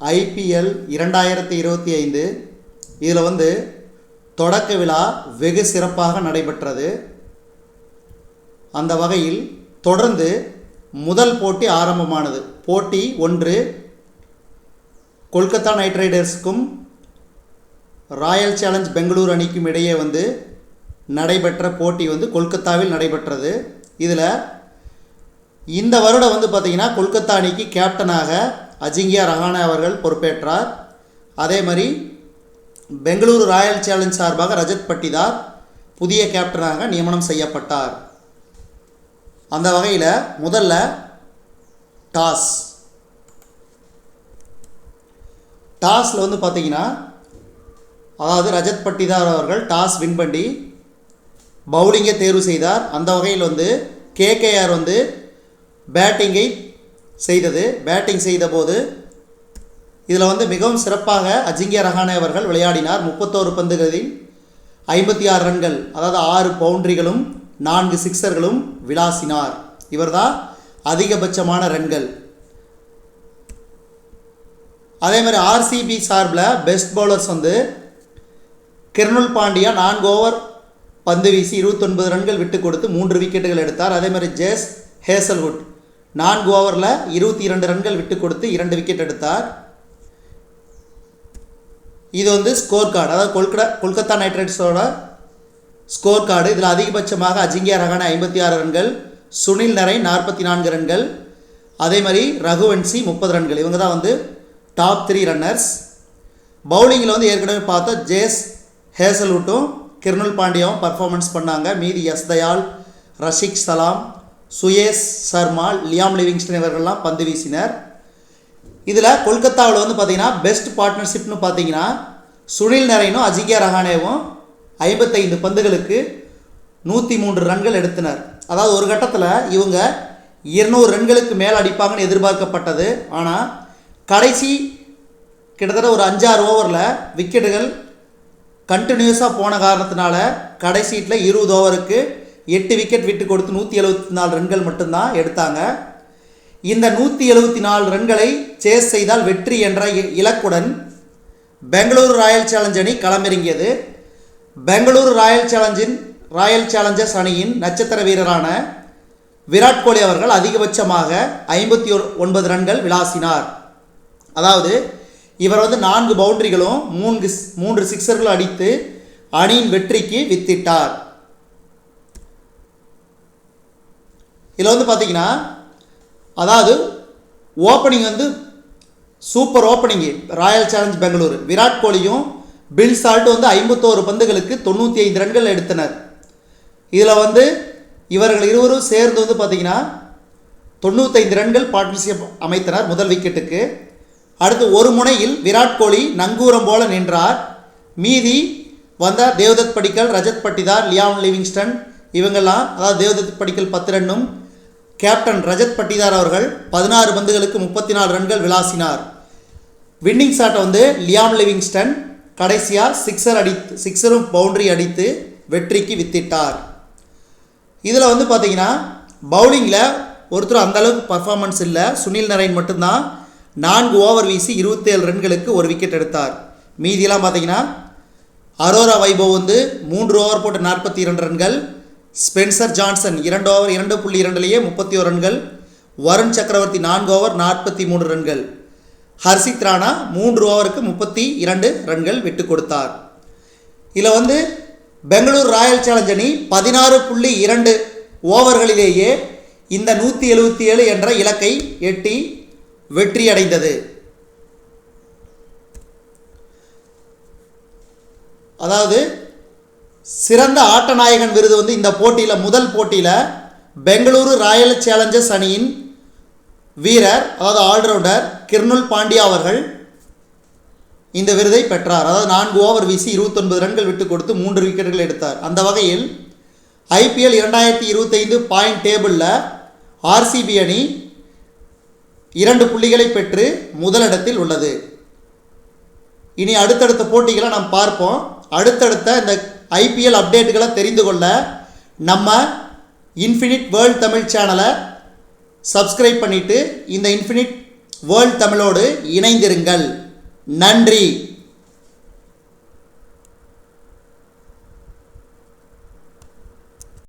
IPL இரண்டாயிரத்தி இருபத்தி ஐந்து இதில் வந்து தொடக்க விழா வெகு சிறப்பாக நடைபெற்றது. அந்த வகையில் தொடர்ந்து முதல் போட்டி ஆரம்பமானது. போட்டி ஒன்று கொல்கத்தா நைட் ரைடர்ஸுக்கும் ராயல் சேலஞ்ச் பெங்களூர் அணிக்கும் இடையே வந்து நடைபெற்ற போட்டி வந்து கொல்கத்தாவில் நடைபெற்றது. இதில் இந்த வருடம் வந்து பார்த்திங்கன்னா கொல்கத்தா அணிக்கு கேப்டனாக அஜிங்கியா ரஹானே அவர்கள் பொறுப்பேற்றார். அதே மாதிரி பெங்களூரு ராயல் சேலஞ்ச் சார்பாக ரஜத் பட்டிதார் புதிய கேப்டனாக நியமனம் செய்யப்பட்டார். அந்த வகையில் முதல்ல டாஸ். டாஸில் வந்து பார்த்தீங்கன்னா அதாவது ரஜத் பட்டிதார் அவர்கள் டாஸ் வின் பண்ணி பவுலிங்கை தேர்வு செய்தார். அந்த வகையில் வந்து கேகேஆர் வந்து பேட்டிங்கை செய்தது பேட்டிங் செய்தபோது இதில் வந்து மிகவும் சிறப்பாக அஜிங்கிய ரஹானே அவர்கள் விளையாடினார். முப்பத்தோரு பந்துகளில் ஐம்பத்தி ஆறு ரன்கள் அதாவது ஆறு பவுண்ட்ரிகளும் நான்கு சிக்ஸர்களும் விளாசினார். இவர்தான் அதிகபட்சமான ரன்கள். அதே மாதிரி ஆர்சிபி சார்பில் பெஸ்ட் பவுலர்ஸ் வந்து கிர்னுல் பாண்டியா நான்கு ஓவர் பந்து வீசி இருபத்தொன்பது ரன்கள் விட்டு கொடுத்து மூன்று விக்கெட்டுகள் எடுத்தார். அதே மாதிரி ஜேஸ் ஹேசல்வுட் நான்கு ஓவரில் இருபத்தி இரண்டு ரன்கள் விட்டு கொடுத்து இரண்டு விக்கெட் எடுத்தார். இது வந்து ஸ்கோர் கார்டு அதாவது கொல்கடா கொல்கத்தா நைட் ரைடர்ஸோட ஸ்கோர் கார்டு இதில் அதிகபட்சமாக அஜிங்கியா ரஹானே ஐம்பத்தி ஆறு ரன்கள் சுனில் நரை நாற்பத்தி நான்கு ரன்கள் அதே மாதிரி ரகுவன்சி முப்பது ரன்கள். இவங்க தான் வந்து டாப் த்ரீ ரன்னர்ஸ் பவுலிங்கில் வந்து ஏற்கனவே பார்த்தோம் ஜேஸ் ஹேசல்வுட்டும் கிர்னுல் பாண்டியாவும் பர்ஃபார்மன்ஸ் பண்ணாங்க. மீதி எஸ் தயால் ரஷிக் சலாம் சுயேஷ் சர்மா லியாம் லிவிங்ஸ்டன் இவர்கள்லாம் பந்து வீசினர். இதில் கொல்கத்தாவில் வந்து பார்த்தீங்கன்னா பெஸ்ட் பார்ட்னர்ஷிப்னு பார்த்தீங்கன்னா சுனில் நரேனும் அஜிங்கியா ரஹானேவும் ஐம்பத்தைந்து பந்துகளுக்கு நூற்றி மூன்று ரன்கள் எடுத்தனர். அதாவது ஒரு கட்டத்தில் இவங்க இருநூறு ரன்களுக்கு மேலே அடிப்பாங்கன்னு எதிர்பார்க்கப்பட்டது. ஆனால் கடைசி கிட்டத்தட்ட ஒரு அஞ்சாறு ஓவரில் விக்கெட்டுகள் கண்டினியூஸாக போன காரணத்தினால கடைசீட்டில் இருபது ஓவருக்கு எட்டு விக்கெட் விட்டு கொடுத்து நூற்றி எழுபத்தி நாலு ரன்கள் மட்டும்தான் எடுத்தாங்க. இந்த நூற்றி எழுபத்தி நாலு ரன்களை சேஸ் செய்தால் வெற்றி என்ற இலக்குடன் பெங்களூரு ராயல் சேலஞ்ச் அணி களமிறங்கியது. பெங்களூரு ராயல் சேலஞ்சின் ராயல் சேலஞ்சர்ஸ் அணியின் நட்சத்திர வீரரான விராட் கோலி அவர்கள் அதிகபட்சமாக ஐம்பத்தி ஒன்பது ரன்கள் விளாசினார். அதாவது இவர் வந்து நான்கு பவுண்டரிகளும் மூன்று மூன்று சிக்ஸர்களும் அடித்து அணியின் வெற்றிக்கு வித்திட்டார். இதில் வந்து பார்த்தீங்கன்னா அதாவது ஓப்பனிங் வந்து super opening Royal Challenge Bangalore Virat கோலியும் பில் சால்ட் வந்து ஐம்பத்தோரு பந்துகளுக்கு தொண்ணூற்றி ஐந்து ரன்கள் எடுத்தனர். இதில் வந்து இவர்கள் இருவரும் சேர்ந்து வந்து பார்த்தீங்கன்னா தொண்ணூத்தைந்து ரன்கள் பார்ட்னர்ஷிப் அமைத்தனர் முதல் விக்கெட்டுக்கு அடுத்து ஒரு முனையில் விராட் கோலி நங்கூரம் போல நின்றார். மீதி வந்த தேவதத் படிக்கல் ரஜத் பட்டிதார் லியாம் லிவிங்ஸ்டன் இவங்கெல்லாம் அதாவது தேவதத் படிக்கல் பத்து ரன்னும் கேப்டன் ரஜத் பட்டிதார் அவர்கள் பதினாறு பந்துகளுக்கு முப்பத்தி நாலு ரன்கள் விளாசினார். வின்னிங் ஷாட்டை வந்து லியாம் லிவிங்ஸ்டன் கடைசியாக சிக்ஸர் அடித்து சிக்ஸரும் பவுண்டரி அடித்து வெற்றிக்கு வித்திட்டார். இதில் வந்து பார்த்தீங்கன்னா பவுலிங்கில் ஒருத்தர் அந்தளவுக்கு பர்ஃபார்மன்ஸ் இல்லை. சுனில் நரேன் மட்டும்தான் நான்கு ஓவர் வீசி இருபத்தேழு ரன்களுக்கு ஒரு விக்கெட் எடுத்தார். மீதியெல்லாம் பார்த்தீங்கன்னா அரோரா வைபவ் வந்து மூன்று ஓவர் போட்டு நாற்பத்தி இரண்டு ரன்கள் ஸ்பென்சர் ஜான்சன் இரண்டு ஓவர் இரண்டு புள்ளி இரண்டுலேயே முப்பத்தி ஒரு ரன்கள். வருண் சக்கரவர்த்தி நான்கு ஓவர் நாற்பத்தி மூன்று ரன்கள். ஹர்ஷித் ராணா மூன்று ஓவருக்கு முப்பத்தி இரண்டு ரன்கள் விட்டு கொடுத்தார். இதில் வந்து பெங்களூர் ராயல் சேலஞ்ச் அணி பதினாறு புள்ளி இரண்டு ஓவர்களிலேயே இந்த நூற்றி எழுபத்தி ஏழு என்ற இலக்கை எட்டி வெற்றியடைந்தது. அதாவது சிறந்த ஆட்டநாயகன் விருது வந்து இந்த போட்டியில் முதல் போட்டியில் பெங்களூரு ராயல் சேலஞ்சர்ஸ் அணியின் வீரர் அதாவது ஆல்ரவுண்டர் கிர்னுல் பாண்டியா அவர்கள் இந்த விருதை பெற்றார். அதாவது நான்கு ஓவர் வீசி இருபத்தொன்பது ரன்கள் விட்டு கொடுத்து மூன்று விக்கெட்டுகள் எடுத்தார். அந்த வகையில் ஐபிஎல் இரண்டாயிரத்தி இருபத்தைந்து பாயிண்ட் டேபிளில் ஆர்சிபி அணி இரண்டு புள்ளிகளை பெற்று முதலிடத்தில் உள்ளது. இனி அடுத்தடுத்த போட்டிகளை நாம் பார்ப்போம். அடுத்தடுத்த இந்த ஐபிஎல் அப்டேட்டுகளை தெரிந்து கொள்ள நம்ம இன்ஃபினிட் வேர்ல்ட் தமிழ் சேனலை சப்ஸ்கிரைப் பண்ணிவிட்டு இந்த இன்ஃபினிட் வேர்ல்ட் தமிழோடு இணைந்திருங்கள். நன்றி.